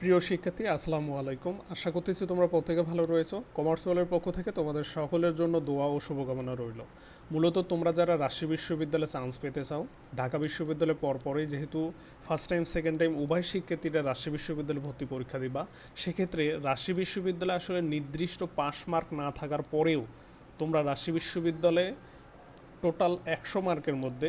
প্রিয় শিক্ষার্থী, আসসালামু আলাইকুম। আশা করতেছি তোমরা প্রত্যেকে ভালো রয়েছো। কমার্স ওয়ালের পক্ষ থেকে তোমাদের সকলের জন্য দোয়া ও শুভকামনা রইল। মূলত তোমরা যারা রাজশাহী বিশ্ববিদ্যালয়ে চান্স পেতে চাও, ঢাকা বিশ্ববিদ্যালয়ে পরপরই যেহেতু ফার্স্ট টাইম সেকেন্ড টাইম উভয় শিক্ষার্থীরা রাজশাহী বিশ্ববিদ্যালয়ে ভর্তি পরীক্ষা দিবা, সেক্ষেত্রে রাজশাহী বিশ্ববিদ্যালয়ে আসলে নির্দিষ্ট পাস মার্ক না থাকার পরেও তোমরা রাজশাহী বিশ্ববিদ্যালয়ে টোটাল একশো মার্কের মধ্যে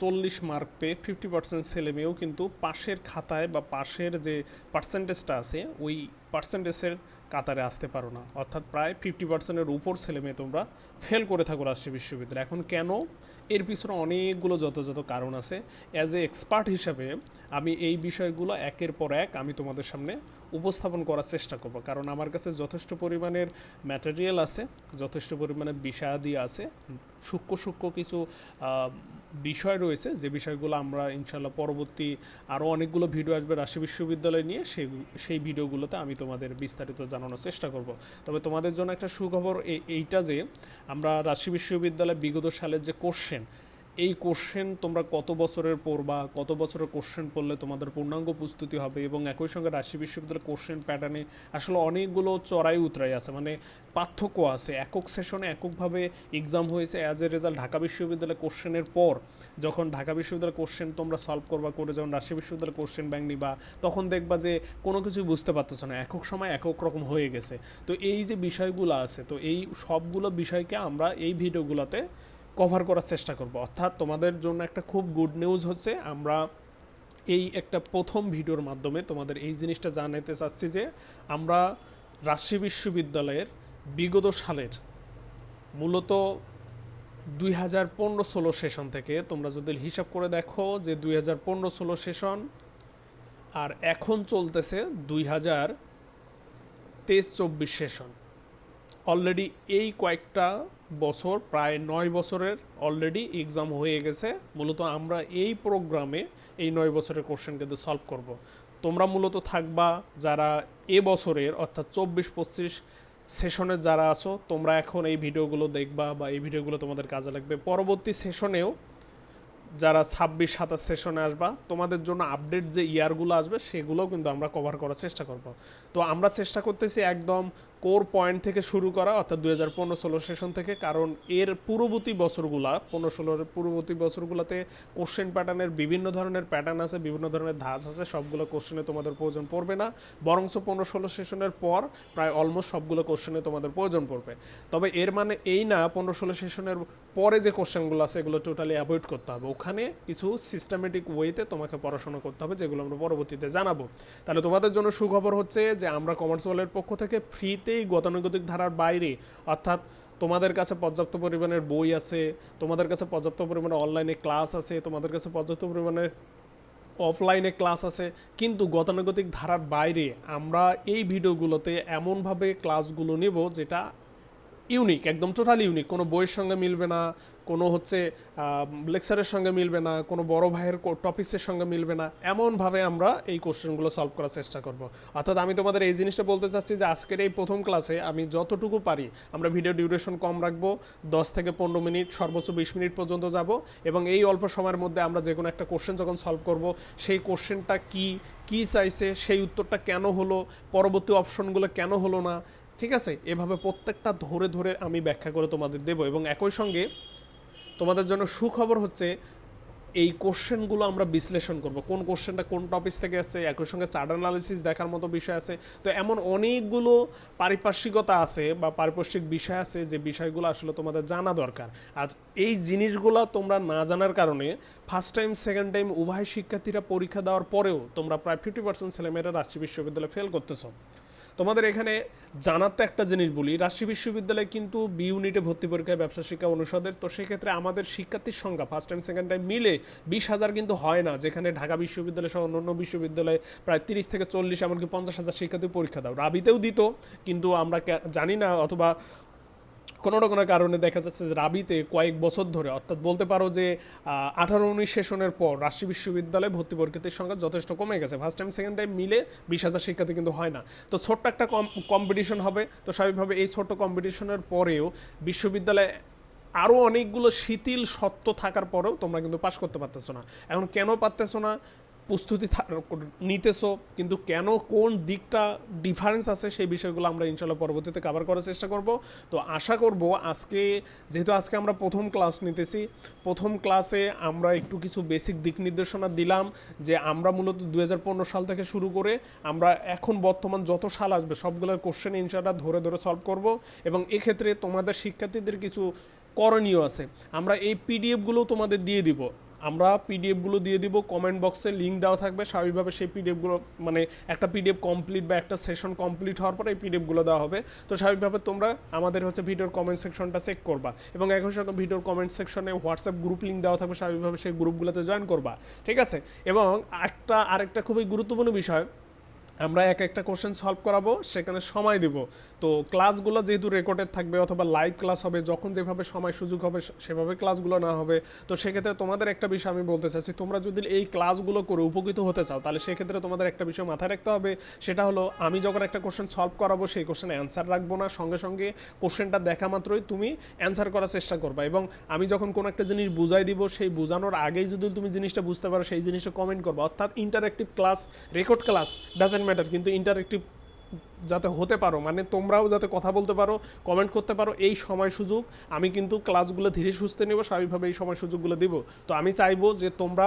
চল্লিশ মার্ক পেয়ে ফিফটি পার্সেন্ট ছেলে মেয়েও কিন্তু পাশের খাতায় বা পাশের যে পার্সেন্টেজটা আছে, ওই পার্সেন্টেজের কাতারে আসতে পারো না। অর্থাৎ প্রায় ফিফটি পার্সেন্টের উপর ছেলে মেয়ে তোমরা ফেল করে থাকো রাজশাহী বিশ্ববিদ্যালয়। এখন কেন? এর পিছনে অনেকগুলো যথাযথ কারণ আছে। অ্যাজ এ এক্সপার্ট হিসাবে, আমি এই বিষয়গুলো একের পর এক আমি তোমাদের সামনে উপস্থাপন করার চেষ্টা করব। কারণ আমার কাছে যথেষ্ট পরিমাণের ম্যাটেরিয়াল আছে, যথেষ্ট পরিমাণে বিষাদি আছে, সূক্ষ্ম সূক্ষ্ম কিছু বিষয় রয়েছে। যে বিষয়গুলো আমরা ইনশাল্লাহ পরবর্তী আরও অনেকগুলো ভিডিও আসবে রাশি বিশ্ববিদ্যালয় নিয়ে, সেই সেই ভিডিওগুলোতে আমি তোমাদের বিস্তারিত জানানোর চেষ্টা করব। তবে তোমাদের জন্য একটা সুখবর এই- এইটা যে, আমরা রাশি বিশ্ববিদ্যালয় বিগত সালের যে কোশ্চেন এই কোশ্চেন তোমরা কত বছরের পড়বা, কত বছরের কোশ্চেন পড়লে তোমাদের পূর্ণাঙ্গ প্রস্তুতি হবে এবং একই সঙ্গে রাজশাহী বিশ্ববিদ্যালয়ের কোশ্চেন প্যাটার্নে আসলে অনেকগুলো চড়াই উতরাই আছে মানে পার্থক্য আছে। একক সেশনে এককভাবে এক্সাম হয়েছে অ্যাজ এ রেজাল্ট ঢাকা বিশ্ববিদ্যালয় কোশ্চেনের পর। যখন ঢাকা বিশ্ববিদ্যালয়ের কোশ্চেন তোমরা সলভ করবা, করে যখন রাজশাহী বিশ্ববিদ্যালয়ের কোশ্চেন ব্যাংক নিবা, তখন দেখবা যে কোনো কিছুই বুঝতে পারতেছো না। একক সময় একক রকম হয়ে গেছে। তো এই যে বিষয়গুলো আছে, তো এই সবগুলো বিষয়কে আমরা এই ভিডিওগুলোতে কভার করার চেষ্টা করব। অর্থাৎ তোমাদের জন্য একটা খুব গুড নিউজ হচ্ছে, আমরা এই একটা প্রথম ভিডিওর মাধ্যমে তোমাদের এই জিনিসটা জানাতে চাচ্ছি যে, আমরা রাজশাহী বিশ্ববিদ্যালয়ের বিগত সালের মূলত দুই হাজার পনেরো ষোলো সেশন থেকে তোমরা যদি হিসাব করে দেখো যে দুই হাজার পনেরো ষোলো সেশন আর এখন চলতেছে দুই হাজার তেইশ চব্বিশ সেশন। অলরেডি এই কয়েকটা বছর, প্রায় নয় বছরের অলরেডি এক্সাম হয়ে গেছে। মূলত আমরা এই প্রোগ্রামে এই নয় বছরের কোশ্চেন কিন্তু সলভ করব। তোমরা মূলত থাকবা যারা এ বছরের, অর্থাৎ চব্বিশ পঁচিশ সেশনে যারা আছো, তোমরা এখন এই ভিডিওগুলো দেখবা বা এই ভিডিওগুলো তোমাদের কাজে লাগবে। পরবর্তী সেশনেও যারা ছাব্বিশ, সাতাশ সেশনে আসবা, তোমাদের জন্য আপডেট যে ইয়ারগুলো আসবে, সেগুলোও কিন্তু আমরা কভার করার চেষ্টা করব। তো আমরা চেষ্টা করতেছি একদম কোর পয়েন্ট থেকে শুরু করা, অর্থাৎ দুই হাজার পনেরো ষোলো সেশন থেকে, কারণ এর পূর্ববর্তী বছরগুলা, পনেরো ষোলোর পূর্ববর্তী বছরগুলোতে কোশ্চেন প্যাটার্নের বিভিন্ন ধরনের প্যাটার্ন আছে, বিভিন্ন ধরনের ধাঁচ আছে, সবগুলো কোশ্চেনে তোমাদের প্রয়োজন পড়বে না। বরঞ্চ পনেরো ষোলো সেশনের পর প্রায় অলমোস্ট সবগুলো কোশ্চেনে তোমাদের প্রয়োজন পড়বে। তবে এর মানে এই না, পনেরো ষোলো সেশনের পরে যে কোশ্চেনগুলো আছে, এগুলো টোটালি অ্যাভয়েড করতে হবে। ওখানে কিছু সিস্টেমেটিক ওয়েতে তোমাকে পড়াশোনা করতে হবে, যেগুলো আমরা পরবর্তীতে জানাব। তাহলে তোমাদের জন্য সুখবর হচ্ছে যে আমরা কমার্স ওয়ালের পক্ষ থেকে ফ্রিতেই গতানুগতিক ধারার বাইরে। অর্থাৎ তোমাদের কাছে পর্যাপ্ত পরিমাণের বই আছে, তোমাদের কাছে পর্যাপ্ত পরিমাণে অনলাইনে ক্লাস আছে, তোমাদের কাছে পর্যাপ্ত পরিমাণে অফলাইনে ক্লাস আছে। কিন্তু গতানুগতিক ধারার বাইরে আমরা এই ভিডিওগুলোতে এমনভাবে ক্লাসগুলো নেব যেটা ইউনিক, একদম টোটালি ইউনিক। কোনো বইয়ের সঙ্গে মিলবে না, কোনো হচ্ছে লেকচারের সঙ্গে মিলবে না, কোনো বড় ভাইয়ের টপিক্সের সঙ্গে মিলবে না। এমনভাবে আমরা এই কোশ্চেনগুলো সলভ করার চেষ্টা করব। অর্থাৎ আমি তোমাদের এই জিনিসটা বলতে চাচ্ছি যে আজকের এই প্রথম ক্লাসে আমি যতটুকু পারি আমরা ভিডিও ডিউরেশন কম রাখব, দশ থেকে পনেরো মিনিট, সর্বোচ্চ বিশ মিনিট পর্যন্ত যাব এবং এই অল্প সময়ের মধ্যে আমরা যে কোনো একটা কোশ্চেন যখন সলভ করব, সেই কোশ্চেনটা কি কি চাইছে, সেই উত্তরটা কেন হলো, পরবর্তী অপশনগুলো কেন হলো না ঠিক আছে? এভাবে প্রত্যেকটা ধরে ধরে আমি ব্যাখ্যা করে তোমাদের দেব এবং একই সঙ্গে তোমাদের জন্য সুখবর হচ্ছে এই কোশ্চেনগুলো আমরা বিশ্লেষণ করব। কোন কোশ্চেনটা কোন টপিক থেকে আসছে? একই সঙ্গে চার্ট অ্যানালিসিস দেখার মতো বিষয় আছে। তো এমন অনেকগুলো পারিপার্শ্বিকতা আছে বা পারিপার্শ্বিক বিষয় আছে যে বিষয়গুলো আসলে তোমাদের জানা দরকার। আর এই জিনিসগুলো তোমরা না জানার কারণে ফার্স্ট টাইম সেকেন্ড টাইম উভয় শিক্ষার্থীরা পরীক্ষা দেওয়ার পরেও তোমরা প্রায় ফিফটি পার্সেন্ট ছেলেমেয়েরা রাজশাহী বিশ্ববিদ্যালয়ে ফেল করতেছো। তোমাদের এখানে জানার তো একটা জিনিস বলি, রাজশাহী বিশ্ববিদ্যালয় কিন্তু বি ইউনিটে ভর্তি পরীক্ষায় ব্যবসা শিক্ষা অনুষদের, তো সেক্ষেত্রে আমাদের শিক্ষার্থীর সংখ্যা ফার্স্ট টাইম সেকেন্ড টাইম মিলে বিশ হাজার কিন্তু হয় না, যেখানে ঢাকা বিশ্ববিদ্যালয় সহ অন্যান্য বিশ্ববিদ্যালয়ে প্রায় তিরিশ থেকে চল্লিশ, এমনকি পঞ্চাশ হাজার শিক্ষার্থী পরীক্ষা দাও। রাবিতেও দিত, কিন্তু আমরা জানি না, অথবা কোনো না কোনো কারণে দেখা যাচ্ছে যে রাবিতে কয়েক বছর ধরে, অর্থাৎ বলতে পারো যে আঠারো উনিশ সেশনের পর রাজশাহী বিশ্ববিদ্যালয়ে ভর্তি পরীক্ষার্থীর সংখ্যা যথেষ্ট কমে গেছে। ফার্স্ট টাইম সেকেন্ড টাইম মিলে বিশ হাজার শিক্ষার্থী কিন্তু হয় না। তো ছোট্ট একটা কম্পিটিশন হবে। তো স্বাভাবিকভাবে এই ছোট্ট কম্পিটিশনের পরেও বিশ্ববিদ্যালয়ে আরও অনেকগুলো শিথিল সত্য থাকার পরেও তোমরা কিন্তু পাশ করতে পারতেছো না। এখন কেন পারতেছো না? প্রস্তুতি নিতেছো, কিন্তু কেন কোন দিকটা ডিফারেন্স আছে সেই বিষয়গুলো আমরা ইনশাল্লাহ পরবর্তীতে কভার করার চেষ্টা করব। তো আশা করব আজকে, যেহেতু আজকে আমরা প্রথম ক্লাস নিতেছি, প্রথম ক্লাসে আমরা একটু কিছু বেসিক দিক নির্দেশনা দিলাম যে আমরা মূলত দু হাজার পনেরো সাল থেকে শুরু করে আমরা এখন বর্তমান যত সাল আসবে সবগুলোর কোশ্চেন ইনশাল্লাহ ধরে ধরে সলভ করব এবং এক্ষেত্রে তোমাদের শিক্ষার্থীদের কিছু করণীয় আছে। আমরা এই পিডিএফগুলো তোমাদের দিয়ে দিব। আমরা পিডিএফগুলো দিয়ে দিব কমেন্ট বক্সে লিঙ্ক দেওয়া থাকবে, স্বাভাবিকভাবে সেই পিডিএফগুলো মানে একটা পিডিএফ কমপ্লিট বা একটা সেশন কমপ্লিট হওয়ার পরে এই পিডিএফগুলো দেওয়া হবে। তো স্বাভাবিকভাবে তোমরা আমাদের হচ্ছে ভিডিওর কমেন্ট সেকশনটা চেক করবা এবং একই সঙ্গে ভিডিওর কমেন্ট সেকশনে হোয়াটসঅ্যাপ গ্রুপ লিঙ্ক দেওয়া থাকবে, স্বাভাবিকভাবে সেই গ্রুপগুলোতে জয়েন করবা, ঠিক আছে? এবং একটা, আরেকটা খুবই গুরুত্বপূর্ণ বিষয়, আমরা এক একটা কোশ্চেন সলভ করাবো, সেখানে সময় দিব। তো ক্লাসগুলো যেহেতু রেকর্ডেড থাকবে অথবা লাইভ ক্লাস হবে, যখন যেভাবে সময় সুযোগ হবে সেভাবে ক্লাসগুলো না হবে। তো সেক্ষেত্রে তোমাদের একটা বিষয় আমি বলতে চাচ্ছি তোমরা যদি এই ক্লাসগুলো করে উপকৃত হতে চাও, তাহলে সেক্ষেত্রে তোমাদের একটা বিষয় মাথায় রাখতে হবে, সেটা হলো আমি যখন একটা কোশ্চেন সলভ করাবো, সেই কোশ্চেনে অ্যান্সার রাখব না। সঙ্গে সঙ্গে কোশ্চেনটা দেখা মাত্রই তুমি অ্যান্সার করার চেষ্টা করবা এবং আমি যখন কোনো একটা জিনিস বুঝাই দিব, সেই বোঝানোর আগেই যদি তুমি জিনিসটা বুঝতে পারো, সেই জিনিসটা কমেন্ট করবা। অর্থাৎ interactive class record class doesn't matter কিন্তু ইন্টারেক্টিভ যাতে হতে পারো মানে তোমরাও যাতে কথা বলতে পারো কমেন্ট করতে পারো, এই সময় সুযোগ। আমি কিন্তু ক্লাসগুলো ধীরে সুস্থে নেব, স্বাভাবিকভাবে এই সময় সুযোগগুলো দিব। তো আমি চাইব যে তোমরা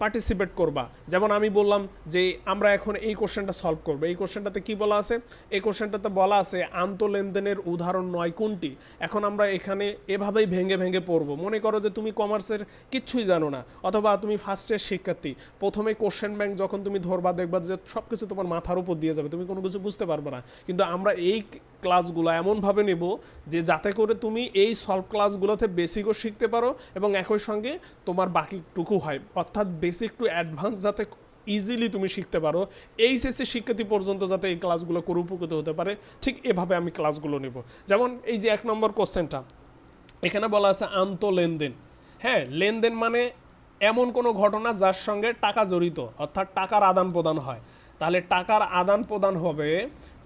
পার্টিসিপেট করবা। যেমন আমি বললাম যে আমরা এখন এই কোশ্চেনটা সলভ করব। এই কোশ্চেনটাতে কি বলা আছে? এই কোশ্চেনটাতে বলা আছে আন্ত লেনদেনের উদাহরণ নয় কোনটি? এখন আমরা এখানে এভাবেই ভেঙে ভেঙে পড়ব। মনে করো যে তুমি কমার্সের কিচ্ছুই জানো না, অথবা তুমি ফার্স্ট ইয়ার শিক্ষার্থী। প্রথমে কোশ্চেন ব্যাংক যখন তুমি ধরবা, দেখবা যে সব কিছু তোমার মাথার উপর দিয়ে যাবে, তুমি কোনো কিছু বুঝতে পারবে না। কিন্তু আমরা এই ক্লাসগুলো এমনভাবে নেব যে যাতে করে তুমি এই সলভ ক্লাসগুলোতে বেসিকও শিখতে পারো এবং একই সঙ্গে তোমার বাকিটুকু হয়। অর্থাৎ বেসিক টু অ্যাডভান্স যাতে ইজিলি তুমি শিখতে পারো। এইচএসসি শিক্ষার্থী পর্যন্ত যাতে এই ক্লাসগুলো করে উপকৃত হতে পারে। ঠিক এভাবে আমি ক্লাসগুলো নেব। যেমন এই যে এক নম্বর কোশ্চেনটা এখানে বলা আছে আন্ত লেনদেন। হ্যাঁ লেনদেন মানে এমন কোনো ঘটনা যার সঙ্গে টাকা জড়িত, অর্থাৎ টাকার আদান প্রদান হয়। তাহলে টাকার আদান প্রদান হবে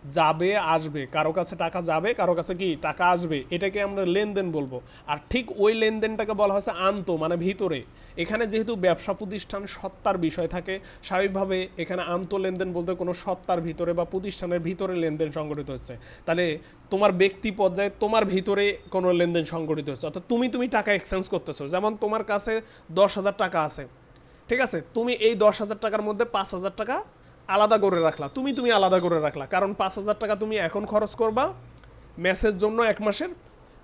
যাবে, আসবে। কারও কাছে টাকা যাবে, কারও কাছে কি টাকা আসবে? এটাকে আমরা লেনদেন বলব। আর ঠিক ওই লেনদেনটাকে বলা হয়েছে আন্ত মানে ভিতরে। এখানে যেহেতু ব্যবসা প্রতিষ্ঠান সত্তার বিষয় থাকে, স্বাভাবিকভাবে এখানে আন্ত লেনদেন বলতে কোনো সত্তার ভিতরে বা প্রতিষ্ঠানের ভিতরে লেনদেন সংগঠিত হচ্ছে। তাহলে তোমার ব্যক্তি পর্যায়ে তোমার ভিতরে কোনো লেনদেন সংগঠিত হচ্ছে। অর্থাৎ তুমি তুমি টাকা এক্সচেঞ্জ করতেছো। যেমন তোমার কাছে দশ হাজার টাকা আছে। ঠিক আছে? তুমি এই দশ হাজার টাকার মধ্যে পাঁচ হাজার টাকা আলাদা করে রাখলা। তুমি তুমি আলাদা করে রাখলা। কারণ পাঁচ হাজার টাকা তুমি এখন খরচ করবা ম্যাসের জন্য এক মাসের,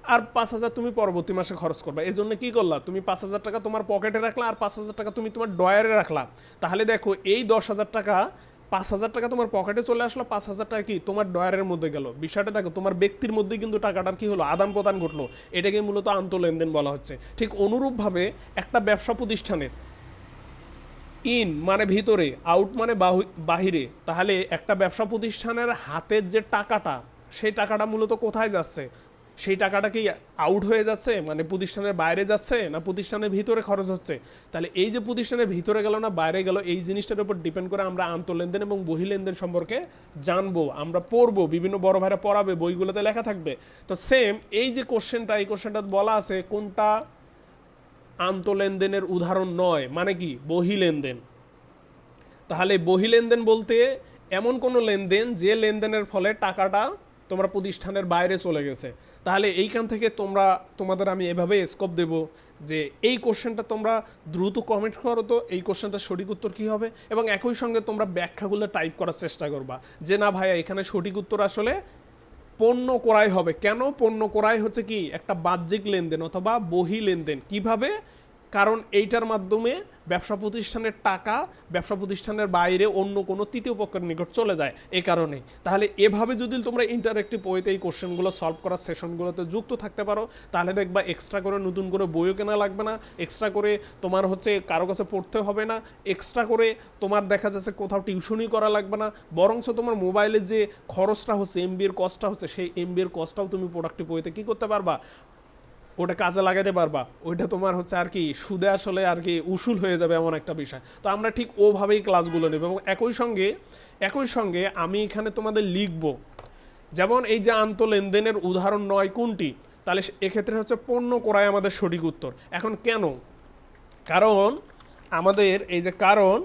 আর পাঁচ হাজার তুমি পরবর্তী মাসে খরচ করবা। এই জন্য কী করলা? তুমি পাঁচ হাজার টাকা তোমার পকেটে রাখলা, আর পাঁচ হাজার টাকা তুমি তোমার ডয়ারে রাখলা। তাহলে দেখো, এই দশ হাজার টাকা, পাঁচ হাজার টাকা তোমার পকেটে চলে আসলো, পাঁচ হাজার টাকা কি তোমার ডয়ারের মধ্যে গেল? বিষয়টা দেখো, তোমার ব্যক্তির মধ্যে কিন্তু টাকাটার কি হলো? আদান প্রদান ঘটলো। এটাকে মূলত আন্ত লেনদেন বলা হচ্ছে। ঠিক অনুরূপভাবে একটা ব্যবসা প্রতিষ্ঠানের ইন মানে ভিতরে, আউট মানে বাহু- বাহিরে, তাহলে একটা ব্যবসা প্রতিষ্ঠানের হাতের যে টাকাটা, সেই টাকাটা মূলত কোথায় যাচ্ছে? সেই টাকাটা কি আউট হয়ে যাচ্ছে? মানে প্রতিষ্ঠানের বাইরে যাচ্ছে না প্রতিষ্ঠানের ভিতরে খরচ হচ্ছে? তাহলে এই যে প্রতিষ্ঠানের ভিতরে গেল না বাইরে গেল, এই জিনিসটার উপর ডিপেন্ড করে আমরা আন্তঃলেনদেন এবং বহি লেনদেন সম্পর্কে জানব, আমরা পড়ব, বিভিন্ন বড় ভাইরা পড়াবে, বইগুলোতে লেখা থাকবে। তো সেম এই যে কোশ্চেনটা এই কোশ্চেনটা বলা আছে কোনটা আন্তঃলেনদেনের উদাহরণ নয়। মানে কি? বহি লেনদেন। তাহলে বহি লেনদেন বলতে এমন কোনো লেনদেন যে লেনদেনের ফলে টাকাটা তোমরা প্রতিষ্ঠানের বাইরে চলে গেছে। তাহলে এইখান থেকে তোমরা, তোমাদের আমি এভাবে স্কোপ দেব যে এই কোশ্চেনটা তোমরা দ্রুত কমেন্ট করো তো, এই কোশ্চেনটার সঠিক উত্তর কী হবে? এবং একই সঙ্গে তোমরা ব্যাখ্যাগুলো টাইপ করার চেষ্টা করবা। যে না ভাইয়া, এখানে সঠিক উত্তর আসলে পণ্য করাই হবে। কেন পণ্য করাই হচ্ছে কি? একটা বাহ্যিক লেনদেন অথবা বহি লেনদেন। কীভাবে? কারণ এইটার মাধ্যমে ব্যবসা প্রতিষ্ঠানের টাকা, ব্যবসা প্রতিষ্ঠানের বাইরে অন্য কোনো তৃতীয় পক্ষের নিকট চলে যায় এ কারণে তাহলে এভাবে যদি তোমরা ইন্টারেক্টিভ ওয়েতে এই কোশ্চেনগুলো সলভ করার সেশনগুলোতে যুক্ত থাকতে পারো, তাহলে দেখবা এক্সট্রা করে নতুন করে বইও কেনা লাগবে না এক্সট্রা করে তোমার হচ্ছে কারও কাছে পড়তে হবে না এক্সট্রা করে তোমার দেখা যাচ্ছে কোথাও টিউশনই করা লাগবে না, বরঞ্চ তোমার মোবাইলের যে খরচটা হচ্ছে এমবির কস্টটা হচ্ছে, সেই এমবির কস্টটাও তুমি প্রোডাক্টিভ ওয়েতে কী করতে পারবা? ওটা কাজে লাগাতে পারবা। ওইটা তোমার হচ্ছে আর কি সুদে আসলে আর কি উসুল হয়ে যাবে এমন একটা বিষয়। তো আমরা ঠিক ওভাবেই ক্লাসগুলো নেব এবং একই সঙ্গে একই সঙ্গে আমি এখানে তোমাদের লিখব, যেমন এই যে আন্ত লেনদেনের উদাহরণ নয় কোনটি? তাহলে এক্ষেত্রে হচ্ছে পণ্য ক্রয় আমাদের সঠিক উত্তর। এখন কেন? কারণ আমাদের এই যে কারণ,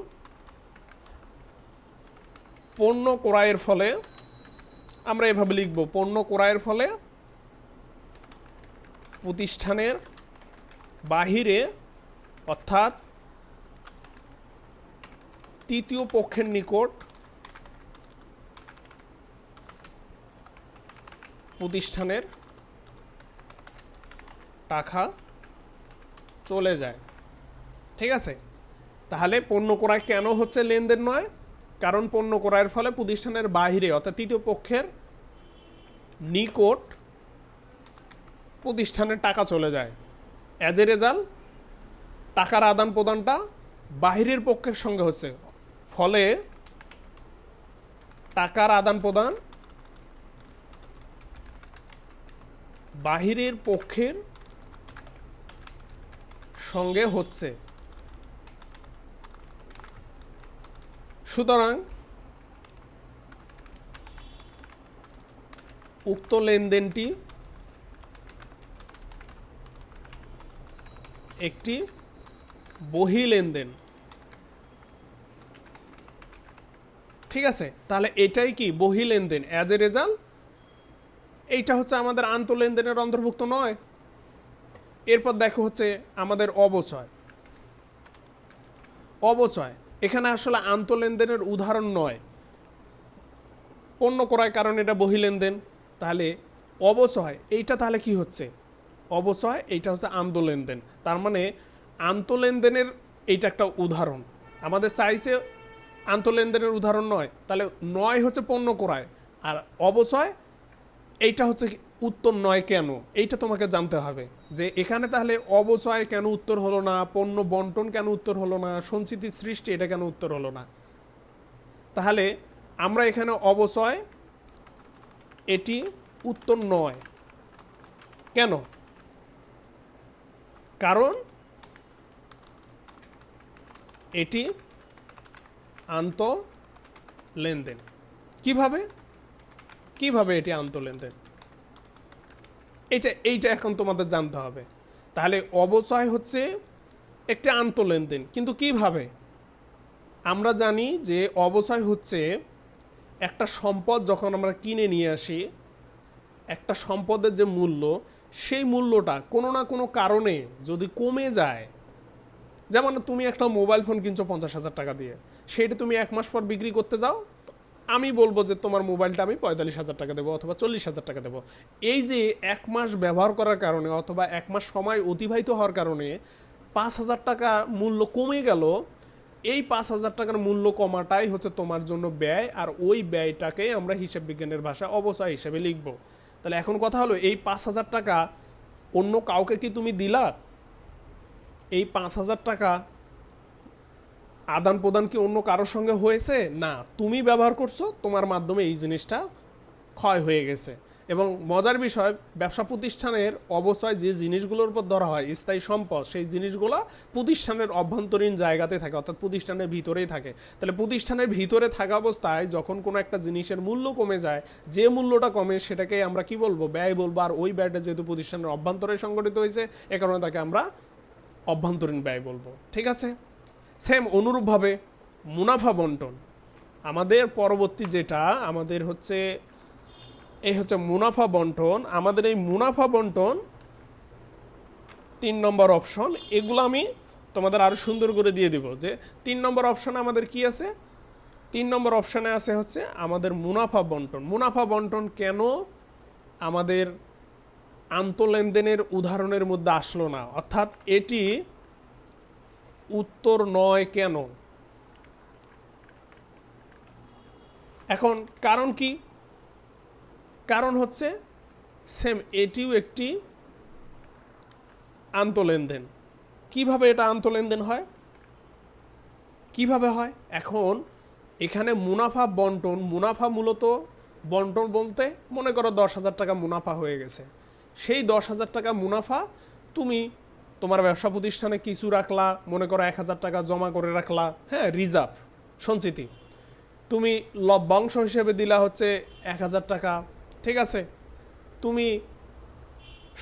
পণ্য ক্রয়ের ফলে আমরা এভাবে লিখব, পণ্য ক্রয়ের ফলে প্রতিষ্ঠানের বাহিরে, অর্থাৎ তৃতীয় পক্ষের নিকট প্রতিষ্ঠানের টাকা চলে যায়। ঠিক আছে? তাহলে পণ্য ক্রয় কেন হচ্ছে লেনদেন নয়? কারণ পণ্য ক্রয়ের ফলে প্রতিষ্ঠানের বাইরে অর্থাৎ তৃতীয় পক্ষের নিকট প্রতিষ্ঠানের টাকা চলে যায়। অ্যাজ এ রেজাল্ট টাকার আদান প্রদানটা বাহিরের পক্ষের সঙ্গে হচ্ছে। ফলে টাকার আদান প্রদান বাহিরের পক্ষের সঙ্গে হচ্ছে। সুতরাং উক্ত লেনদেনটি একটি বহি লেনদেন। ঠিক আছে? তাহলে এটাই কি? বহি লেনদেন। অ্যাজ এ রেজাল্ট এইটা হচ্ছে আমাদের আন্তঃলেনদেনের অন্তর্ভুক্ত নয়। এরপর দেখো হচ্ছে আমাদের অবচয়। অবচয়। এখানে আসলে আন্তঃলেনদেনের উদাহরণ নয়। পণ্য ক্রয় কারণ এটা বহি লেনদেন। তাহলে অবচয়, এইটা তাহলে কি হচ্ছে? অবচয়, এইটা হচ্ছে আন্তঃলেনদেন। তার মানে আন্তঃলেনদেনের এইটা একটা উদাহরণ। আমাদের চাইছে আন্তঃলেনদেনের উদাহরণ নয়, তাহলে নয় হচ্ছে পণ্য ক্রয়, আর অবচয়, এইটা হচ্ছে উত্তর নয় কেন? এইটা তোমাকে জানতে হবে, যে এখানে তাহলে অবচয় কেন উত্তর হলো না, পণ্য বন্টন কেন উত্তর হলো না সঞ্চিতি সৃষ্টি এটা কেন উত্তর হলো না? তাহলে আমরা এখানে অবচয়, এটি উত্তর নয়। কেন? কারণ এটি আন্ত লেনদেন কীভাবে? কীভাবে এটি আন্ত লেনদেন এটা, এইটা এখন তোমাদের জানতে হবে। তাহলে অবচয় হচ্ছে একটি আন্ত লেনদেন কিন্তু কীভাবে? আমরা জানি যে অবচয় হচ্ছে একটা সম্পদ যখন আমরা কিনে নিয়ে আসি, একটা সম্পদের যে মূল্য সেই মূল্যটা কোনো না কোনো কারণে যদি কমে যায়, যেমন তুমি একটা মোবাইল ফোন কিনছো পঞ্চাশ হাজার টাকা দিয়ে, সেটা তুমি এক মাস পর বিক্রি করতে যাও আমি বলব যে তোমার মোবাইলটা আমি পঁয়তাল্লিশ হাজার টাকা দেবো অথবা চল্লিশ হাজার টাকা দেবো। এই যে এক মাস ব্যবহার করার কারণে অথবা এক মাস সময় অতিবাহিত হওয়ার কারণে পাঁচ হাজার টাকা মূল্য কমে গেল, এই পাঁচ হাজার টাকার মূল্য কমাটাই হচ্ছে তোমার জন্য ব্যয়, আর ওই ব্যয়টাকে আমরা হিসাব বিজ্ঞানের ভাষা অবচয় হিসেবে লিখব। তাহলে এখন কথা হলো, এই পাঁচ হাজার টাকা অন্য কাউকে কি তুমি দিলা? এই পাঁচ হাজার টাকা আদান প্রদান কি অন্য কারোর সঙ্গে হয়েছে? না, তুমি ব্যবহার করছ, তোমার মাধ্যমে এই জিনিসটা ক্ষয় হয়ে গেছে। এবং মজার বিষয়, ব্যবসা প্রতিষ্ঠানের অবচয় যে জিনিসগুলোর উপর ধরা হয়, স্থায়ী সম্পদ, সেই জিনিসগুলো প্রতিষ্ঠানের অভ্যন্তরীণ জায়গাতে থাকে, অর্থাৎ প্রতিষ্ঠানের ভিতরেই থাকে। তাহলে প্রতিষ্ঠানের ভিতরে থাকা অবস্থায় যখন কোনো একটা জিনিসের মূল্য কমে যায়, যে মূল্যটা কমে সেটাকে আমরা কি বলব? ব্যয় বলব। আর ওই ব্যয়টা যেহেতু প্রতিষ্ঠানের অভ্যন্তরে সংগঠিত হয়েছে, এ কারণে তাকে আমরা অভ্যন্তরীণ ব্যয় বলব। ঠিক আছে? সেম অনুরূপভাবে মুনাফা বন্টন। আমাদের পরবর্তী যেটা, আমাদের হচ্ছে এই হচ্ছে মুনাফা বন্টন। আমাদের এই মুনাফা বন্টন তিন নম্বর অপশন, এগুলো আমি তোমাদের আরও সুন্দর করে দিয়ে দিব যে তিন নম্বর অপশনে আমাদের কি আছে? তিন নম্বর অপশানে আছে হচ্ছে আমাদের মুনাফা বন্টন। মুনাফা বন্টন কেন আমাদের আন্তঃলেনদেনের উদাহরণের মধ্যে আসলো না? অর্থাৎ এটি উত্তর নয় কেন? এখন কারণ কি? কারণ হচ্ছে সেম এটিও একটি আন্তঃলেনদেন। কীভাবে এটা আন্তঃলেনদেন হয়? কীভাবে হয়? এখন এখানে মুনাফা বন্টন, মুনাফা মূলত বন্টন বলতে মনে করো দশ হাজার টাকা মুনাফা হয়ে গেছে। সেই দশ হাজার টাকা মুনাফা তুমি তোমার ব্যবসা প্রতিষ্ঠানে কিছু রাখলা, মনে করো এক হাজার টাকা জমা করে রাখলা হ্যাঁ রিজার্ভ, সঞ্চিতি। তুমি লভ্যাংশ হিসেবে দিলা হচ্ছে এক হাজার টাকা ঠিক আছে? তুমি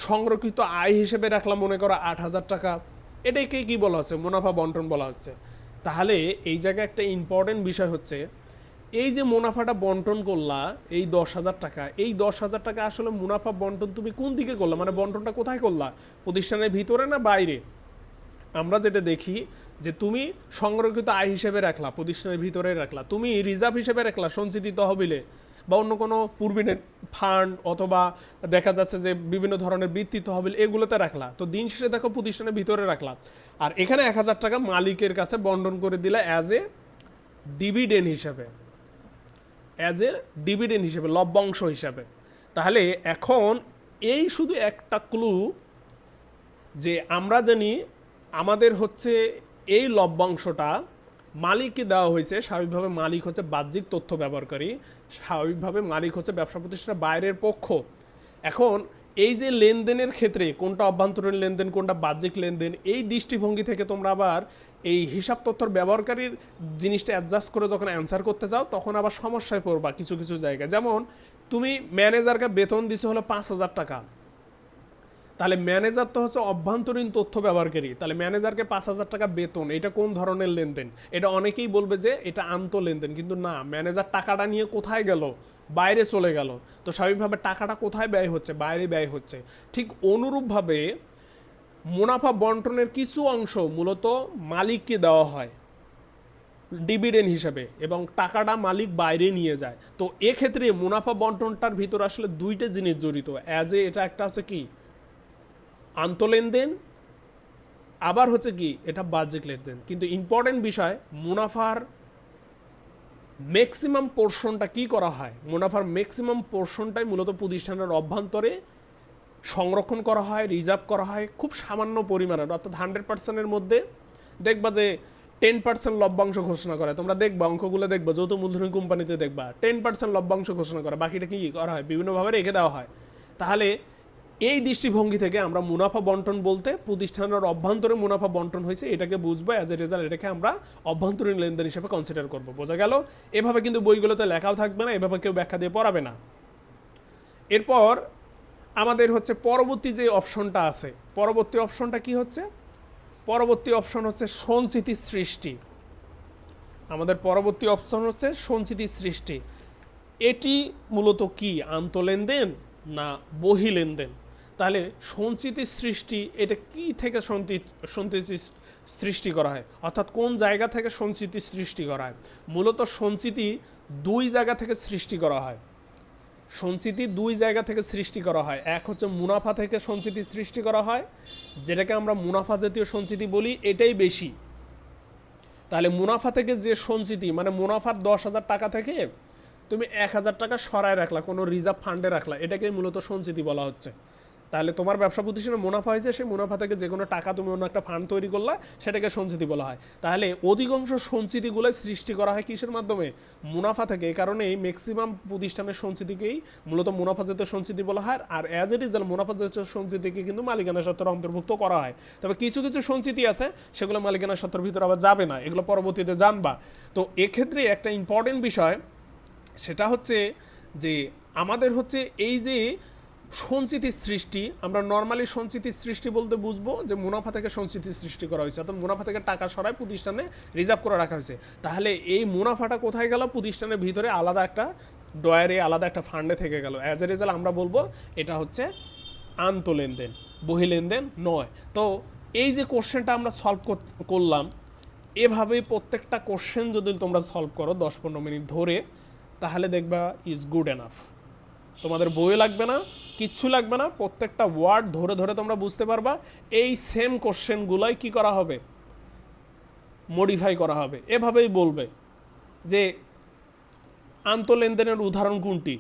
সংরক্ষিত আয় হিসেবে রাখলাম, মনে করো আট হাজার টাকা। এটাকে কি বলা হচ্ছে? মুনাফা বন্টন বলা হচ্ছে। তাহলে এই জায়গায় একটা ইম্পর্টেন্ট বিষয় হচ্ছে, এই যে মুনাফাটা বন্টন করলা, এই দশ হাজার টাকা, এই দশ হাজার টাকা আসলে মুনাফা বন্টন তুমি কোন দিকে করলা? মানে বন্টনটা কোথায় করলা? প্রতিষ্ঠানের ভিতরে না বাইরে? আমরা যেটা দেখি যে তুমি সংরক্ষিত আয় হিসেবে রাখলা, প্রতিষ্ঠানের ভিতরে রাখলা, তুমি রিজার্ভ হিসেবে রাখলা, সঞ্চিত তহবিলে। বা অন্য কোনো পূর্বিনের ফান্ড অথবা দেখা যাচ্ছে যে বিভিন্ন ধরনের বৃত্তি, তহবিল এগুলোতে রাখলা। তো দিন শেষে দেখো প্রতিষ্ঠানের ভিতরে রাখলা। আর এখানে এক হাজার টাকা মালিকের কাছে বন্টন করে দিলে অ্যাজ এ ডিভিডেন্ড হিসাবে। অ্যাজ এ ডিভিডেন্ড হিসেবে, লভ্যাংশ হিসাবে। তাহলে এখন এই শুধু একটা ক্লু যে আমরা জানি আমাদের হচ্ছে এই লভ্যাংশটা মালিককে দেওয়া হয়েছে, স্বাভাবিকভাবে মালিক হচ্ছে বাহ্যিক তথ্য ব্যবহারকারী। স্বাভাবিকভাবে মালিক হচ্ছে ব্যবসা প্রতিষ্ঠানের বাইরের পক্ষ। এখন এই যে লেনদেনের ক্ষেত্রে কোনটা অভ্যন্তরীণ লেনদেন, কোনটা বাহ্যিক লেনদেন, এই দৃষ্টিভঙ্গি থেকে তোমরা আবার এই হিসাব তথ্যর ব্যবহারকারীর জিনিসটা অ্যাডজাস্ট করে যখন অ্যান্সার করতে যাও, তখন আবার সমস্যায় পড়বা কিছু কিছু জায়গায়। যেমন, তুমি ম্যানেজারকে বেতন দিছে হলো পাঁচ হাজার টাকা। তাহলে ম্যানেজার তো হচ্ছে অভ্যন্তরীণ তথ্য ব্যবহারকারী। তাহলে ম্যানেজারকে পাঁচ হাজার টাকা বেতন, এটা কোন ধরনের লেনদেন? এটা অনেকেই বলবে যে এটা আন্ত লেনদেন, কিন্তু না ম্যানেজার টাকাটা নিয়ে কোথায় গেল? বাইরে চলে গেল। তো স্বাভাবিকভাবে টাকাটা কোথায় ব্যয় হচ্ছে? বাইরে ব্যয় হচ্ছে। ঠিক অনুরূপভাবে মুনাফা বন্টনের কিছু অংশ মূলত মালিককে দেওয়া হয় ডিভিডেন্ড হিসেবে, এবং টাকাটা মালিক বাইরে নিয়ে যায়। তো এক্ষেত্রে মুনাফা বন্টনটার ভিতর আসলে দুইটা জিনিস জড়িত। অ্যাজ এ এটা একটা হচ্ছে কি? আন্তলেনদেন, আবার হচ্ছে কি, এটা বাহ্যিক লেনদেন। কিন্তু ইম্পর্টেন্ট বিষয়, মুনাফার ম্যাক্সিমাম পোর্শনটা কি করা হয়? মুনাফার ম্যাক্সিমাম পোর্শনটাই মূলত প্রতিষ্ঠানের অভ্যন্তরে সংরক্ষণ করা হয় রিজার্ভ করা হয়, খুব সামান্য পরিমাণের অর্থাৎ হান্ড্রেড পার্সেন্টের মধ্যে। দেখবা যে টেন পার্সেন্ট লভ্যাংশ ঘোষণা করে। তোমরা দেখবা, অঙ্কগুলো দেখবা, যৌথ মূলধনী কোম্পানিতে দেখবা টেন পার্সেন্ট লভ্যাংশ ঘোষণা করে, বাকিটা কি করা হয়? বিভিন্নভাবে রেখে দেওয়া হয়। তাহলে এই দৃষ্টিভঙ্গি থেকে আমরা মুনাফা বন্টন বলতে প্রতিষ্ঠানের অভ্যন্তরে মুনাফা বন্টন হয়েছে, এটাকে বুঝব অ্যাজ এ রেজাল্ট এটাকে আমরা অভ্যন্তরীণ লেনদেন হিসেবে কনসিডার করব। বোঝা গেল? এভাবে কিন্তু বইগুলোতে লেখাও থাকবে না, এভাবে কেউ ব্যাখ্যা দিয়ে পড়াবে না। এরপর আমাদের হচ্ছে পরবর্তী যে অপশনটা আছে, পরবর্তী অপশনটা কি হচ্ছে? পরবর্তী অপশন হচ্ছে সঞ্চিতি সৃষ্টি। আমাদের পরবর্তী অপশন হচ্ছে সঞ্চিতি সৃষ্টি। এটি মূলত কি? আন্তঃলেনদেন না বহি লেনদেন তাহলে সঞ্চিতি সৃষ্টি, এটা কি থেকে সঞ্চিত সঞ্চিতি সৃষ্টি করা হয়? অর্থাৎ কোন জায়গা থেকে সঞ্চিতি সৃষ্টি করা হয়? মূলত সঞ্চিতি দুই জায়গা থেকে সৃষ্টি করা হয়। সঞ্চিতি দুই জায়গা থেকে সৃষ্টি করা হয়। এক হচ্ছে মুনাফা থেকে সঞ্চিতি সৃষ্টি করা হয়, যেটাকে আমরা মুনাফা জাতীয় সঞ্চিতি বলি, এটাই বেশি। তাহলে মুনাফা থেকে যে সঞ্চিতি মানে মুনাফার দশ হাজার টাকা থেকে তুমি এক হাজার টাকা সরায় রাখলা, কোনো রিজার্ভ ফান্ডে রাখলা, এটাকেই মূলত সঞ্চিতি বলা হচ্ছে। তাহলে তোমার ব্যবসা প্রতিষ্ঠানে মুনাফা হয়েছে, সেই মুনাফা থেকে যে কোনো টাকা তুমি অন্য একটা ফান্ড তৈরি করলা, সেটাকে সঞ্চিতি বলা হয়। তাহলে অধিকাংশ সঞ্চিতিগুলো সৃষ্টি করা হয় কিসের মাধ্যমে? মুনাফা থেকে, এই কারণেই ম্যাক্সিমাম প্রতিষ্ঠানের সঞ্চিতিকেই মূলত মুনাফা জাতীয় সঞ্চিতি বলা হয়, আর অ্যাজ এ রিজাল্ট মুনাফা জাতীয় সঞ্চিতিকে কিন্তু মালিকানা সত্তর অন্তর্ভুক্ত করা হয়। তবে কিছু কিছু সঞ্চিতি আছে, সেগুলো মালিকানা সত্তর ভিতরে আবার যাবে না, এগুলো পরবর্তীতে জানবা। তো এক্ষেত্রে একটা ইম্পর্টেন্ট বিষয়, সেটা হচ্ছে যে আমাদের হচ্ছে এই যে সঞ্চিতি সৃষ্টি, আমরা নর্মালি সঞ্চিতি সৃষ্টি বলতে বুঝব যে মুনাফা থেকে সঞ্চিতি সৃষ্টি করা হয়েছে। অর্থাৎ মুনাফা থেকে টাকা সরায় প্রতিষ্ঠানে রিজার্ভ করে রাখা হয়েছে। তাহলে এই মুনাফাটা কোথায় গেল? প্রতিষ্ঠানের ভিতরে আলাদা একটা ডয়ারে আলাদা একটা ফান্ডে থেকে গেল। অ্যাজ এ রেজাল্ট আমরা বলব এটা হচ্ছে আন্ত লেনদেন, বহি লেনদেন নয়। তো এই যে কোশ্চেনটা আমরা সলভ করলাম এভাবে প্রত্যেকটা কোশ্চেন যদি তোমরা সলভ করো দশ পনেরো মিনিট ধরে, তাহলে দেখবা ইজ গুড এনাফ তোমাদের বইও লাগবে না, কিচ্ছু লাগবে না, প্রত্যেকটা ওয়ার্ড ধরে ধরে তোমরা বুঝতে পারবা, এই সেম কোশ্চেনগুলাই কি করা হবে? মডিফাই করা হবে। এভাবেই বলবে যে, আন্তঃলেনদেনের উদাহরণ কোনটি?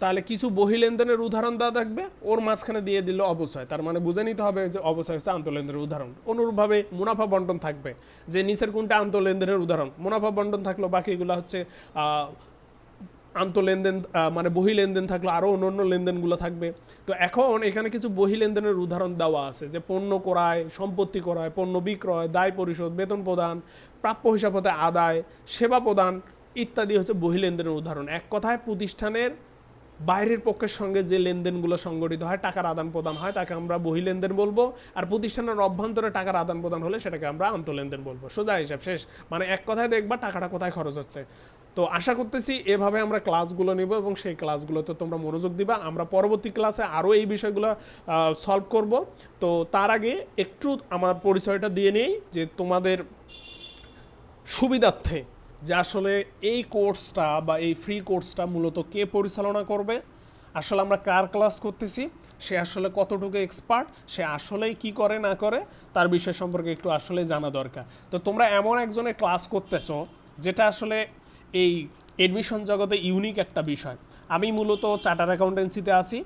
তাহলে কিছু বহি লেনদেনের উদাহরণ দেওয়া থাকবে, ওর মাঝখানে দিয়ে দিল অবচয়। তার মানে বুঝে নিতে হবে যে অবচয় হচ্ছে আন্তঃলেনদেনের উদাহরণ। অনুরূপভাবে মুনাফা বন্টন থাকবে, যে নিচের কোনটা আন্তঃলেনদেনের উদাহরণ। মুনাফা বন্টন থাকল, বাকিগুলো হচ্ছে আহ, আন্তঃলেনদেন মানে বহি লেনদেন থাকল আরও অন্য অন্য লেনদেনগুলো থাকবে। তো এখন এখানে কিছু বহি লেনদেনের উদাহরণ দেওয়া আছে যে পণ্য করায় সম্পত্তি করায় পণ্য বিক্রয় দায় পরিশোধ বেতন প্রদান প্রাপ্য হিসাব হতে আদায় সেবা প্রদান ইত্যাদি হচ্ছে বহি লেনদেনের উদাহরণ। এক কথায় প্রতিষ্ঠানের বাইরের পক্ষের সঙ্গে যে লেনদেনগুলো সংগঠিত হয়, টাকার আদান প্রদান হয়, তাকে আমরা বহি লেনদেন বলব। আর প্রতিষ্ঠানের অভ্যন্তরে টাকার আদান প্রদান হলে সেটাকে আমরা আন্ত লেনদেন বলব। সোজা হিসাব, শেষ। মানে এক কথায় দেখবা টাকাটা কোথায় খরচ হচ্ছে। তো আশা করতেছি এভাবে আমরা ক্লাসগুলো নিব এবং সেই ক্লাসগুলোতে তোমরা মনোযোগ দিবা। আমরা পরবর্তী ক্লাসে আরও এই বিষয়গুলো সলভ করব। তো তার আগে একটু আমার পরিচয়টা দিয়ে নেই যে তোমাদের সুবিধার্থে যে আসলে এই কোর্সটা বা এই ফ্রি কোর্সটা মূলত কে পরিচালনা করবে, আসলে আমরা কার ক্লাস করতেছি, সে আসলে কতটুকু এক্সপার্ট সে আসলেই কি করে, না করে, তার বিষয় সম্পর্কে একটু আসলে জানা দরকার। তো তোমরা এমন একজনের ক্লাস করতেছো, যেটা আসলে এই এডমিশন জগতে ইউনিক একটা বিষয়। আমি মূলত চার্টার অ্যাকাউন্টেন্সিতে আছি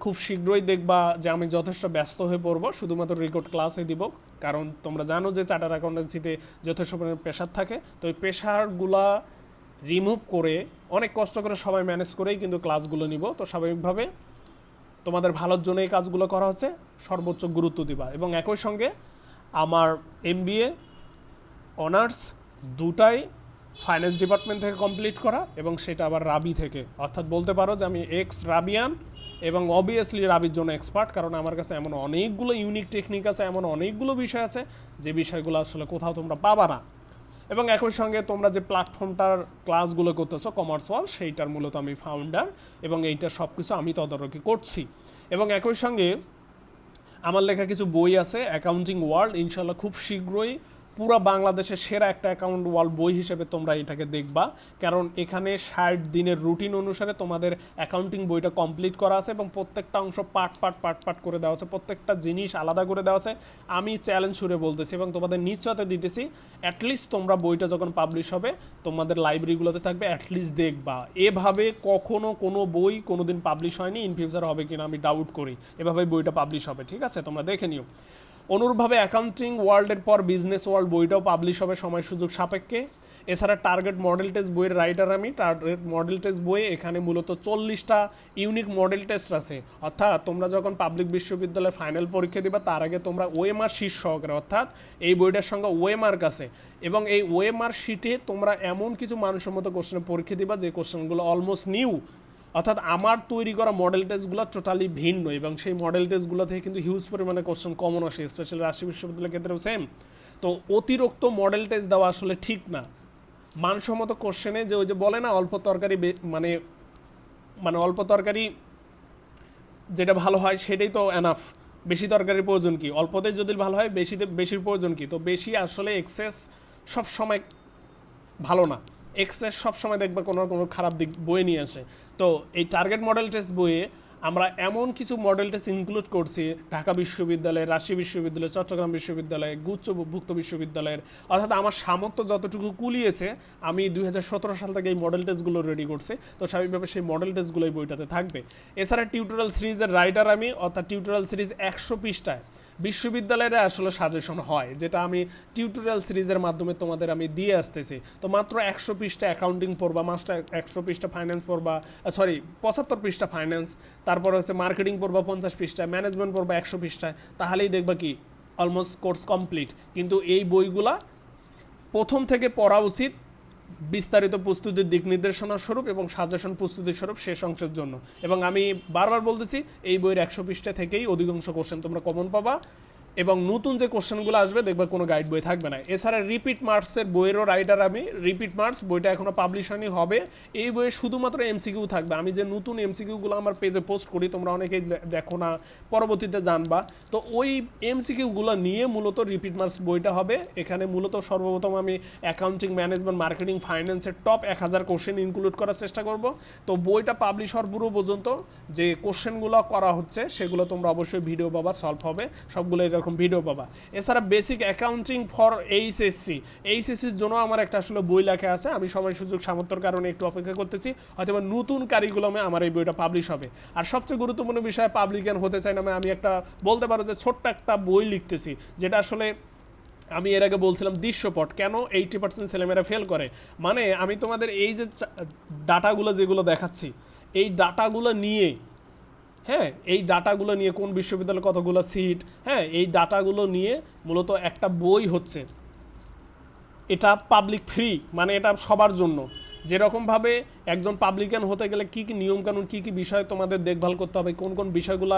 খুব শীঘ্রই দেখবা যে আমি যথেষ্ট ব্যস্ত হয়ে পড়ব। শুধুমাত্র রেকর্ড ক্লাসে দিব। কারণ তোমরা জানো যে চার্টার অ্যাকাউন্টেন্সিতে যথেষ্ট পরিমাণে প্রেশার থাকে। তো ওই প্রেশারগুলা রিমুভ করে অনেক কষ্ট করে সবাই ম্যানেজ করেই কিন্তু ক্লাসগুলো নিব। তো স্বাভাবিকভাবে তোমাদের ভালোর জন্য এই কাজগুলো করা হচ্ছে। সর্বোচ্চ গুরুত্ব দিবা। এবং একই সঙ্গে আমার এমবিএ অনার্স দুটাই ফাইন্যান্স ডিপার্টমেন্ট থেকে কমপ্লিট করা এবং সেটা আবার রাবি থেকে। অর্থাৎ বলতে পারো যে আমি এক্স রাবিয়ান এবং অবভিয়াসলি রাবির জন্য এক্সপার্ট কারণ আমার কাছে এমন অনেকগুলো ইউনিক টেকনিক আছে, এমন অনেকগুলো বিষয় আছে যে বিষয়গুলো আসলে কোথাও তোমরা পাবা না। এবং একই সঙ্গে তোমরা যে প্ল্যাটফর্মটার ক্লাসগুলো করতেছো কমার্স ওয়াল সেইটার মূলত আমি ফাউন্ডার এবং এইটার সব কিছু আমি তদারকি করছি। এবং একই সঙ্গে আমার লেখা কিছু বই আছে অ্যাকাউন্টিং ওয়ার্ল্ড ইনশাল্লাহ খুব শীঘ্রই পুরো বাংলাদেশের সেরা একটা অ্যাকাউন্ট ওয়ার্ল্ড বই হিসেবে তোমরা এটাকে দেখবা। কারণ এখানে ষাট দিনের রুটিন অনুসারে তোমাদের অ্যাকাউন্টিং বইটা কমপ্লিট করা আছে এবং প্রত্যেকটা অংশ পার্ট পার্ট পার্ট পার্ট করে দেওয়া আছে। প্রত্যেকটা জিনিস আলাদা করে দেওয়া আছে। আমি চ্যালেঞ্জ ছুড়ে বলতেছি এবং তোমাদের নিশ্চয়তা দিতেছি অ্যাটলিস্ট তোমরা বইটা যখন পাবলিশ হবে, তোমাদের লাইব্রেরিগুলোতে থাকবে অ্যাটলিস্ট দেখবা। এভাবে কখনো কোনো বই কোনো দিন পাবলিশ হয়নি ইন ফিউচার হবে কিনা আমি ডাউট করি। এভাবে বইটা পাবলিশ হবে, ঠিক আছে? তোমরা দেখে নিও। অনুরূপভাবে অ্যাকাউন্টিং ওয়ার্ল্ডের পর বিজনেস ওয়ার্ল্ড বইটাও পাবলিশ হবে সময় সুযোগ সাপেক্ষে। এছাড়া টার্গেট মডেল টেস্ট বইয়ের রাইটার আমি। টার্গেট মডেল টেস্ট বইয়ে এখানে মূলত চল্লিশটা ইউনিক মডেল টেস্ট আছে। অর্থাৎ তোমরা যখন পাবলিক বিশ্ববিদ্যালয়ে ফাইনাল পরীক্ষা দিবা, তার আগে তোমরা ওএমআর শীট সহকারে, অর্থাৎ এই বইটার সঙ্গে ওএমআর কাছে এবং এই ওএমআর শিটে তোমরা এমন কিছু মানুষের মতো কোশ্চেনের পরীক্ষা দিবা, যে কোশ্চেনগুলো অলমোস্ট নিউ অর্থাৎ আমার তৈরি করা মডেল টেস্টগুলো টোটালি ভিন্ন এবং সেই মডেল টেস্টগুলো থেকে কিন্তু হিউজ পরিমাণে কোশ্চেন কমন আসে স্পেশালি রাজশাহী বিশ্ববিদ্যালয়ের ক্ষেত্রেও সেম তো অতিরিক্ত মডেল টেস্ট দেওয়া আসলে ঠিক না। মানসম্মত কোশ্চেনে যে ওই যে বলে না, অল্প তরকারি মানে মানে অল্প তরকারি যেটা ভালো হয় সেটাই তো এনাফ বেশি তরকারির প্রয়োজন কি? অল্পতে যদি ভালো হয়, বেশিতে বেশির প্রয়োজন কি? তো বেশি আসলে এক্সেস সব সময় ভালো না। এক্সেস সবসময় দেখবে কোনো কোনো খারাপ দিক বয়ে নিয়ে আসে। তো এই টার্গেট মডেল টেস্ট বইয়ে আমরা এমন কিছু মডেল টেস্ট ইনক্লুড করছি, ঢাকা বিশ্ববিদ্যালয়, রাজশাহী বিশ্ববিদ্যালয়, চট্টগ্রাম বিশ্ববিদ্যালয়, গুচ্ছভুক্ত বিশ্ববিদ্যালয়ের। অর্থাৎ আমার সামর্থ্য যতটুকু কুলিয়েছে, আমি দুই হাজার সতেরো সাল থেকে এই মডেল টেস্টগুলো রেডি করছি। তো স্বাভাবিকভাবে সেই মডেল টেস্টগুলো এই বইটাতে থাকবে। এছাড়া টিউটোরিয়াল সিরিজের রাইটার আমি, অর্থাৎ টিউটোরিয়াল সিরিজ একশো পৃষ্ঠায়। বিশ্ববিদ্যালয়ের আসলে সাজেশন হয়, যেটা আমি টিউটোরিয়াল সিরিজের মাধ্যমে তোমাদের আমি দিয়ে আসতেছি। তো মাত্র একশো পৃষ্ঠা অ্যাকাউন্টিং পড়বা মাস্টার একশো পৃষ্ঠা ফাইন্যান্স পড়বা সরি পঁচাত্তর পৃষ্ঠা ফাইন্যান্স তারপর হচ্ছে মার্কেটিং পড়বা পঞ্চাশ পৃষ্ঠা ম্যানেজমেন্ট পড়বা একশো পৃষ্ঠায় তাহলেই দেখবা কি অলমোস্ট কোর্স কমপ্লিট কিন্তু এই বইগুলা প্রথম থেকে পড়া উচিত বিস্তারিত প্রস্তুতির দিক নির্দেশনা স্বরূপ এবং সাজেশন প্রস্তুতির স্বরূপ শেষ অংশের জন্য। এবং আমি বারবার বলতেছি, এই বইয়ের একশো পৃষ্ঠা থেকেই অধিকাংশ কোশ্চেন তোমরা কমন পাবা। এবং নতুন যে কোশ্চেনগুলো আসবে, দেখবে কোনো গাইড বই থাকবে না। এছাড়া রিপিট মার্কসের বইয়েরও রাইটার আমি, রিপিট মার্কস, বইটা এখনও পাবলিশ হয়নি, হবে। এই বইয়ে শুধুমাত্র এমসিকিউ থাকবে। আমি যে নতুন এমসিকিউগুলো আমার পেজে পোস্ট করি, তোমরা অনেকেই দেখো না, পরবর্তীতে জানবা। তো ওই এমসিকিউগুলো নিয়ে মূলত রিপিট মার্কস বইটা হবে। এখানে মূলত সর্বপ্রথম আমি অ্যাকাউন্টিং ম্যানেজমেন্ট মার্কেটিং ফাইন্যান্সের টপ এক হাজার কোশ্চেন ইনক্লুড করার চেষ্টা করব। তো বইটা পাবলিশ হওয়ার পুরো পর্যন্ত যে কোশ্চেনগুলো করা হচ্ছে, সেগুলো তোমরা অবশ্যই ভিডিও পাবা সলভ হবে। সবগুলো এরকম ভিডিও পাবা। এছাড়া বেসিক অ্যাকাউন্টিং ফর এইচএসসি এইচএসসির জন্য আমার একটা আসলে বই লেখা আছে। আমি সময়, সুযোগ, সামর্থ্যের কারণে একটু অপেক্ষা করতেছি। হয়তো নতুন কারিকুলামে আমার এই বইটা পাবলিশ হবে। আর সবচেয়ে গুরুত্বপূর্ণ বিষয় পাবলিকান হতে চাই না আমি একটা বলতে পারো যে ছোট্ট একটা বই লিখতেছি, যেটা আসলে আমি এর আগে বলছিলাম দৃশ্যপট। কেন এইটি পার্সেন্ট ছেলেমেয়েরা ফেল করে? মানে আমি তোমাদের এই যে ডাটাগুলো যেগুলো দেখাচ্ছি, এই ডাটাগুলো নিয়ে হ্যাঁ এই ডাটাগুলো নিয়ে কোন বিশ্ববিদ্যালয়ে কতগুলো সিট হ্যাঁ এই ডাটাগুলো নিয়ে মূলত একটা বই হচ্ছে। এটা পাবলিক ফ্রি মানে এটা সবার জন্য। যেরকমভাবে একজন পাবলিকান হতে গেলে কি কি নিয়মকানুন কি কি বিষয় তোমাদের দেখভাল করতে হবে, কোন কোন বিষয়গুলো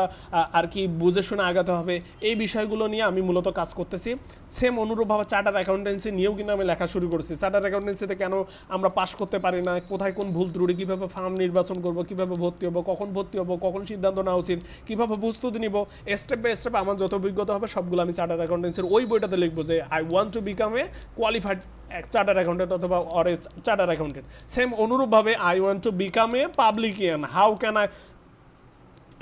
আর কি বুঝে শুনে আগাতে হবে, এই বিষয়গুলো নিয়ে আমি মূলত কাজ করতেছি। সেম অনুরূপভাবে চার্টার অ্যাকাউন্টেন্সি নিয়েও কিন্তু আমি লেখা শুরু করেছি। চার্টার অ্যাকাউন্টেন্সিতে কেন আমরা পাশ করতে পারি না, কোথায় কোন ভুল ত্রুটি, কীভাবে ফার্ম নির্বাচন করব, কীভাবে ভর্তি হব, কখন ভর্তি হব, কখন সিদ্ধান্ত নেওয়া উচিত, কীভাবে প্রস্তুতি নিব স্টেপ বাই স্টেপ আমার যত অভিজ্ঞতা হবে সবগুলো আমি চার্টার অ্যাকাউন্টেন্সির ওই বইটাতে লিখব যে I want to become a qualified charter accountant অথবা অর চার্টার অ্যাকাউন্টেন্ট সেম অনুরূপভাবে I want to become a publican how can I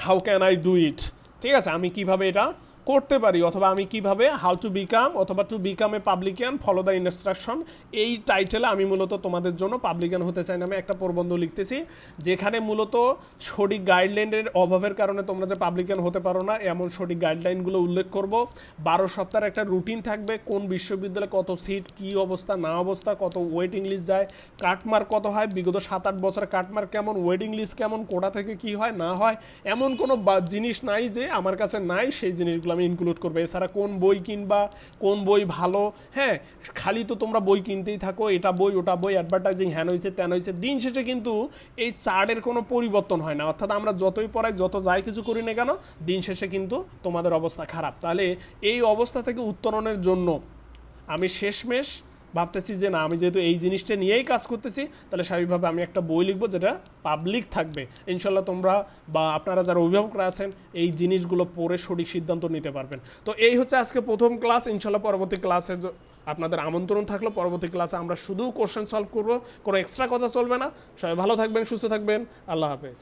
how can I do it ঠিক আছে, আমি কীভাবে এটা করতে পারি, অথবা আমি কীভাবে হাউ টু বিকাম অথবা to become a publican follow the instruction এই টাইটেলে আমি মূলত তোমাদের জন্য পাবলিকান হতে চাই নামে একটা প্রবন্ধ লিখতেছি, যেখানে মূলত সঠিক গাইডলাইনের অভাবের কারণে তোমরা যে পাবলিকান হতে পারো না, এমন সঠিক গাইডলাইনগুলো উল্লেখ করব। বারো সপ্তাহের একটা রুটিন থাকবে, কোন বিশ্ববিদ্যালয়ে কত সিট কি অবস্থা, না অবস্থা, কত ওয়েটিং লিস্ট যায় কাটমার্ক কত হয়, বিগত সাত আট বছর কাটমার্ক কেমন ওয়েটিং লিস্ট কেমন কোটা থেকে কি হয়, না হয়, এমন কোনো জিনিস নাই যে আমার কাছে নাই, সেই জিনিসগুলো আমি ইনক্লুড করব। এছাড়া কোন বই কিনবা, কোন বই ভালো হ্যাঁ খালি তো তোমরা বই কিনতেই থাকো, এটা বই, ওটা বই অ্যাডভার্টাইজিং হ্যান হয়েছে ত্যান হয়েছে দিন শেষে কিন্তু এই চার্টের কোনো পরিবর্তন হয় না। অর্থাৎ আমরা যতই পড়াই, যত যাই কিছু করি না কেন, দিন শেষে কিন্তু তোমাদের অবস্থা খারাপ। তাহলে এই অবস্থা থেকে উত্তরণের জন্য আমি শেষমেশ ভাবতেছি যে না, আমি যেহেতু এই জিনিসটা নিয়েই কাজ করতেছি, তাহলে স্বাভাবিকভাবে আমি একটা বই লিখব যেটা পাবলিক থাকবে। ইনশাল্লাহ তোমরা বা আপনারা যারা অভিভাবকরা আছেন, এই জিনিসগুলো পড়ে সঠিক সিদ্ধান্ত নিতে পারবেন। তো এই হচ্ছে আজকে প্রথম ক্লাস ইনশাল্লাহ পরবর্তী ক্লাসে আপনাদের আমন্ত্রণ থাকল। পরবর্তী ক্লাসে আমরা শুধু কোশ্চেন সলভ করব, কোনো এক্সট্রা কথা চলবে না। সবাই ভালো থাকবেন, সুস্থ থাকবেন। আল্লাহ হাফেজ।